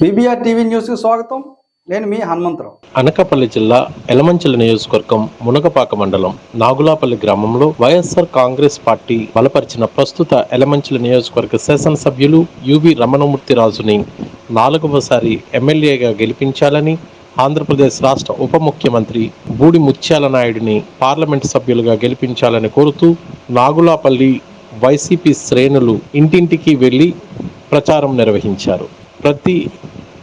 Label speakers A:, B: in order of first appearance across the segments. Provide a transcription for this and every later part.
A: BBR TV న్యూస్కి స్వాగతం. నేను మీ హనుమంతరావు.
B: అనకాపల్లి జిల్లా ఎలమంచిల నియోజకవర్గం మునగపాక మండలం నాగులాపల్లి గ్రామంలో వైఎస్ఆర్ కాంగ్రెస్ పార్టీ బలపరిచిన ప్రస్తుత ఎలమంచిల నియోజకవర్గ శాసనసభ్యులు యువి రమణమూర్తి రాజుని నాలుగవసారి ఎమ్మెల్యేగా గెలిపించాలని ఆంధ్రప్రదేశ్ రాష్ట్ర ఉప ముఖ్యమంత్రి బూడి ముత్యాల నాయుడిని పార్లమెంట్ సభ్యులుగా గెలిపించాలని కోరుతూ నాగులాపల్లి వైసీపీ శ్రేణులు ఇంటింటికి వెళ్ళి ప్రచారం నిర్వహించారు. ప్రతి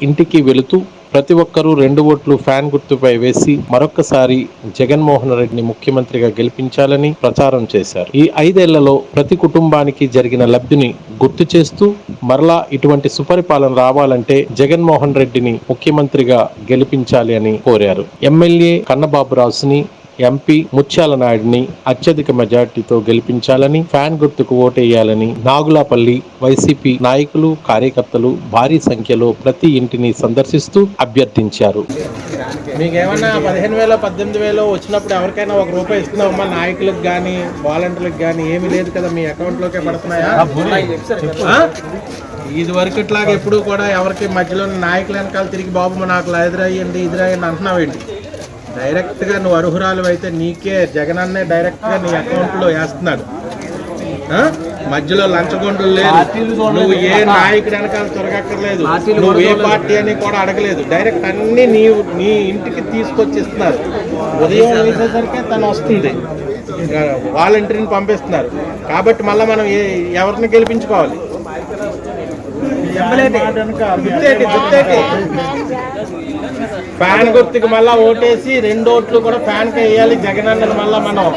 B: ఇంటికి వెళుతూ ప్రతి ఒక్కరూ రెండు ఓట్లు ఫ్యాన్ గుర్తుపై వేసి మరొక్కసారి జగన్మోహన్ రెడ్డిని ముఖ్యమంత్రిగా గెలిపించాలని ప్రచారం చేశారు. ఈ ఐదేళ్ళలో ప్రతి కుటుంబానికి జరిగిన లబ్ధిని గుర్తు చేస్తూ మరలా ఇటువంటి సుపరిపాలన రావాలంటే జగన్మోహన్ రెడ్డిని ముఖ్యమంత్రిగా గెలిపించాలి అని కోరారు. ఎమ్మెల్యే కన్నబాబు రాజుని ఎంపీ ముత్యాల నాయుడిని అత్యధిక మెజార్టీతో గెలిపించాలని ఫ్యాన్ గుర్తుకు ఓటేయాలని నాగులాపల్లి వైసీపీ నాయకులు కార్యకర్తలు భారీ సంఖ్యలో ప్రతి ఇంటిని సందర్శిస్తూ అభ్యర్థించారు.
C: మీకేమన్నా పదిహేను వేల పద్దెనిమిది వేలు వచ్చినప్పుడు ఎవరికైనా ఒక రూపాయి ఇస్తున్నామమ్మా నాయకులకు కానీ వాలంటీర్లకు కానీ ఏమీ లేదు కదా మీ అకౌంట్లోకే పడుతున్నాయా? ఇది వరకు ఇట్లాగా ఎప్పుడు కూడా ఎవరికి మధ్యలో నాయకుల వెనకాల తిరిగి బాబు నాకు ఎదురయ్యండి ఎదురయ్యండి అంటున్నావేంటి? డైరెక్ట్గా నువ్వు అర్హురాలు అయితే నీకే జగన్ అన్నే డైరెక్ట్గా నీ అకౌంట్లో వేస్తున్నాడు? మధ్యలో లంచగొండలు లేదు నువ్వు ఏ నాయకుడు వెనకాల తిరగక్కర్లేదు. నువ్వు ఏ పార్టీ అని కూడా అడగలేదు. డైరెక్ట్ అన్ని నీ నీ ఇంటికి తీసుకొచ్చి ఇస్తున్నారు ఉదయం వేసేసరికి తను వస్తుంది. వాలంటీర్ని పంపిస్తున్నారు. కాబట్టి మళ్ళీ మనం ఏ ఎవరిని గెలిపించుకోవాలి. ఫ్యాన్ గుర్తుకి మళ్ళా ఓటేసి రెండు ఓట్లు కూడా ఫ్యాన్కి వేయాలి జగన్ అన్నది మళ్ళా మనం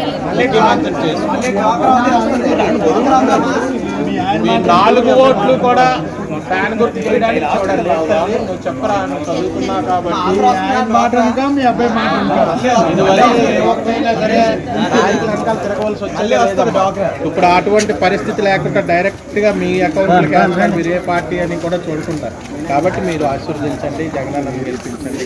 C: నాలుగు ఓట్లు కూడా ఫ్యాన్ గుర్తు చేయడానికి చూడండి. నువ్వు చెప్పరా నువ్వు చదువుకున్నావు కాబట్టి. ఇప్పుడు అటువంటి పరిస్థితి లేకుండా డైరెక్ట్గా మీ అకౌంట్లకి వేస్తారు మీరు ఏ పార్టీ అని కూడా చూడుకుంటారు. కాబట్టి మీరు ఆశీర్వదించండి జగన్ గెలిపించండి.